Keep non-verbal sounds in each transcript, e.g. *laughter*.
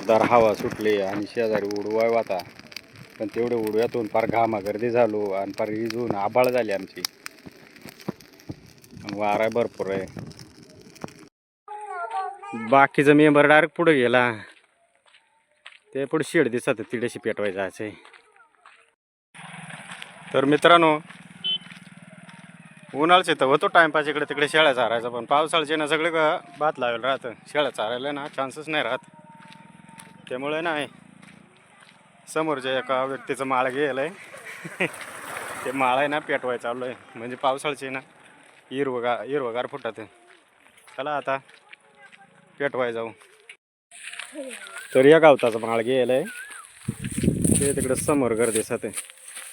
जोरदार हवा सुटली आणि शेजारी उडवाय वाता. पण तेवढे उडव्यातून फार घामा गर्दी झालो आणि फार इजून आबाळ झाली आमची. वारा भरपूर आहे. बाकीचा मेंबर डायरेक्ट पुढे गेला. ते पुढे शेड दिसत तिडेशी पेटवायचं आहे तर मित्रांनो उन्हाळचे तर होतो टाइमपास इकडे तिकडे शेळ्या चारायचा पण पावसाळ्याचे ना सगळे भात लावेल राहतं. शेळ्या चारायला ना चान्सच नाही राहत. त्यामुळे नाही. समोरच्या एका व्यक्तीचं माळ गेलं आहे *laughs* ते माळ आहे ना पेटवाय चालू आहे म्हणजे पावसाळचे ना हिरवगा हिरवगार फुटत चला आता पेटवाय जाऊ. तर या गावताचं माळ गेलं आहे ते तिकडं समोर घर दिसत आहे.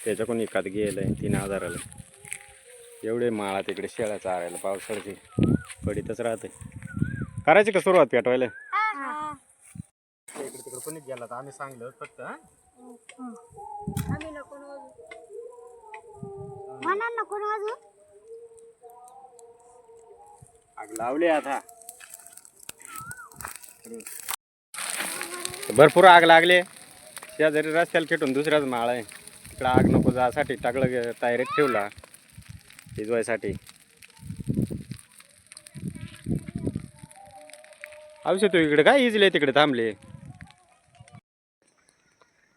त्याच्याकडून एकात गेलं आहे तीन हजाराला एवढे माळा तिकडे शेळ्या चारायला पावसाळ्याची पडीतच राहते. करायची का सुरुवात पेटवायला? इकडे तिकडे कोणी गेला तर आम्ही सांगलो फक्त हा? म्हणा ना कोण वाजू आग लावली आता. भरपूर आग लागले. शेजारी रस्त्याला खेटून दुसऱ्याच माळ आहे. तिकडं आग नको जासाठी टाकलं तयारीत ठेवला. शिजवायसाठी औषध तू इकडे काय इजले तिकडे थांबले?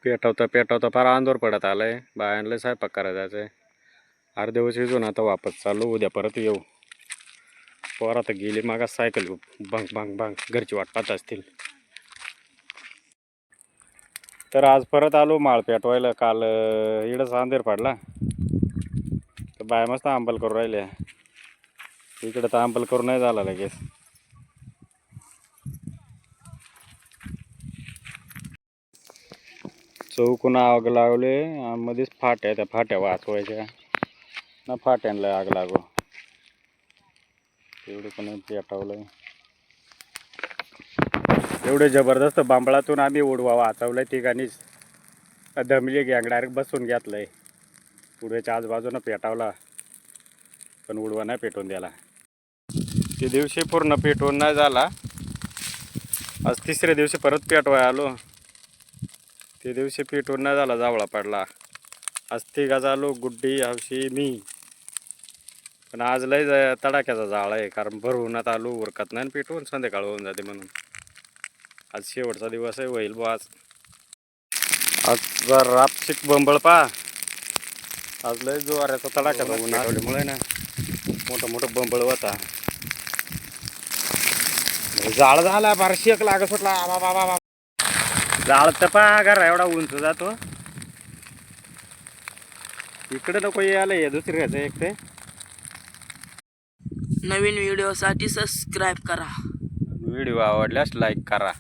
पेटवता पेटवता फार अंदोर पडत आलाय. बायांना स्वयंपाक करायचा आहे. अर्धे वर्ष शिजून आता वापस चालू उद्या परत येऊ. पोर आता गेली मागा सायकल घेऊ बंग भांग भांग घरची वाट पाहत असतील. तर आज परत आलो माळ पेटवायला. काल इडं इकडंच अंधेर पडला. तर बाय मस्त अंबल करून राहिले इकडं तर अंबल करून नाही झाला लगेच. चौकून आग लावले आणि मध्येच फाट्या त्या फाट्या वाचवायच्या. ना फाट्यांना आग लागू. तेवढे पण पेटवलं एवढे जबरदस्त बांबळातून आम्ही उडवा वाचवलंय ठिकाणीच दमली गँग डायरेक्ट बसून घेतलंय. पुढेच्या आजूबाजूनं पेटावला. पण उडवा नाही पेटवून द्याला ते दिवशी पूर्ण पेटवून नाही झाला. आज तिसऱ्या दिवशी परत पेटवाय आलो. ते दिवशी पेटवून नाही झाला जावळा पडला. आज तिघा आलो गुड्डी हवशी मी. पण आज लय तडाख्याचा जाळ आहे कारण भरवून आता आलो उरकत नाही पेटवून संध्याकाळ होऊन जाते म्हणून. आज शेवटचा दिवस आहे होईल बुवा आज. आज जर रापशिक बंबळ पा आज लय जोराचा तडाख्याचा ऊन आठवल्यामुळे ना मोठं मोठं बंबळ होता. जाळ झाला फार शेक लागत बा बा बा बा. जाळ तर पा घरा एवढा उंच जातो. इकडे नको यायला हे दुसऱ्याचं एक ते. नवीन व्हिडिओसाठी सबस्क्राईब करा. व्हिडिओ आवडल्यास लाईक करा.